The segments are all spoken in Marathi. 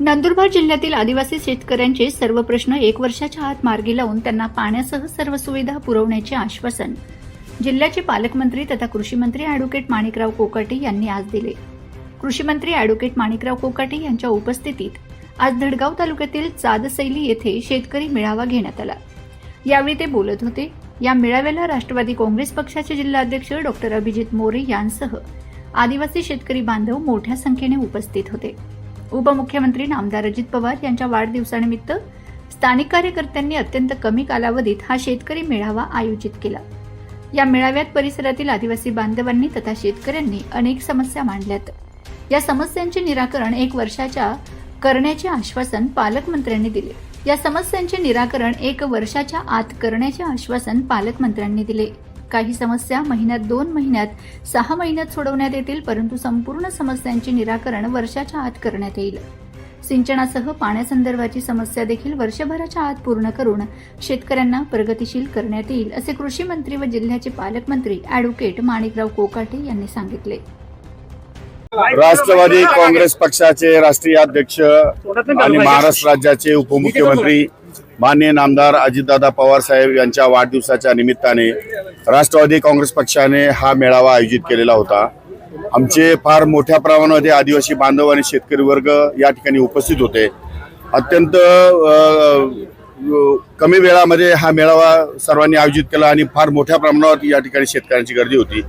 नंदुरबार जिल्ह्यातील आदिवासी शेतकऱ्यांचे सर्व प्रश्न एक वर्षाच्या आत मार्गी लावून त्यांना पाण्यासह सर्व सुविधा पुरवण्याचे आश्वासन जिल्ह्याचे पालकमंत्री तथा कृषी मंत्री अॅडव्होकेट माणिकराव कोकाटे यांनी आज दिले. कृषी मंत्री अॅडव्होकेट माणिकराव कोकाटे यांच्या उपस्थितीत आज धडगाव तालुक्यातील चादसैली येथे शेतकरी मेळावा घेण्यात आला. यावेळी ते बोलत होते. या मेळाव्याला राष्ट्रवादी काँग्रेस पक्षाचे जिल्हाध्यक्ष डॉक्टर अभिजित मोरे यांसह आदिवासी शेतकरी बांधव मोठ्या संख्येने उपस्थित होते. उपमुख्यमंत्री नामदार अजित पवार यांच्या वाढदिवसानिमित्त स्थानिक कार्यकर्त्यांनी अत्यंत कमी कालावधीत हा शेतकरी मेळावा आयोजित केला. या मेळाव्यात परिसरातील आदिवासी बांधवांनी तथा शेतकऱ्यांनी अनेक समस्या मांडल्यात. या समस्यांचे निराकरण एक वर्षाच्या करण्याचे आश्वासन पालकमंत्र्यांनी दिले. या समस्यांचे निराकरण एक वर्षाच्या आत करण्याचे आश्वासन पालकमंत्र्यांनी दिले. काही समस्या महिन्यात दोन महिन्यात सहा महिन्यात सोडवण्यात येतील परंतु संपूर्ण समस्यांचे निराकरण वर्षाच्या आत करण्यात येईल. सिंचनासह पाण्यासंदर्भाची समस्या देखील वर्षभराच्या आत पूर्ण करून शेतकऱ्यांना प्रगतीशील करण्यात येईल असे कृषी मंत्री व जिल्ह्याचे पालकमंत्री अॅडव्होकेट माणिकराव कोकाटे यांनी सांगितले. राष्ट्रवादी काँग्रेस पक्षाचे राष्ट्रीय अध्यक्ष आणि महाराष्ट्र राज्याचे उपमुख्यमंत्री माननीय नामदार अजितदादा पवार साहेब यांच्या वाढदिवसाच्या निमित्ताने राष्ट्रवादी काँग्रेस पक्षाने हा मेळावा आयोजित केलेला होता. आमचे फार मोठ्या प्रमाणामध्ये आदिवासी बांधव आणि शेतकरी वर्ग या ठिकाणी उपस्थित होते. अत्यंत कमी वेळामध्ये हा मेळावा सर्वांनी आयोजित केला आणि फार मोठ्या प्रमाणावर या ठिकाणी शेतकऱ्यांची गर्दी होती.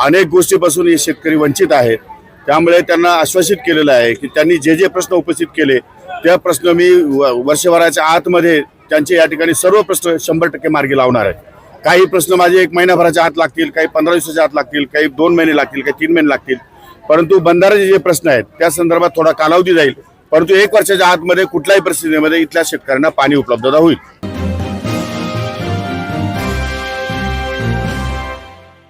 अनेक गोष्टीपासून हे शेतकरी वंचित आहेत. त्यामुळे त्यांना आश्वासित केलेलं आहे की त्यांनी जे जे प्रश्न उपस्थित केले त्या प्रश्न मी व- वर्षभराच्या आतमध्ये त्यांचे या ठिकाणी सर्व प्रश्न शंभर टक्के मार्गी लावणार आहे काही प्रश्न माझे एक महिन्याभराच्या आत लागतील काही पंधरा दिवसाच्या आत लागतील काही दोन महिने लागतील काही तीन महिने लागतील. परंतु बंधाऱ्याचे जे प्रश्न आहेत त्या संदर्भात थोडा कालावधी जाईल. परंतु एक वर्षाच्या आतमध्ये कुठल्याही परिस्थितीमध्ये इथल्या शेतकऱ्यांना पाणी उपलब्धता होईल.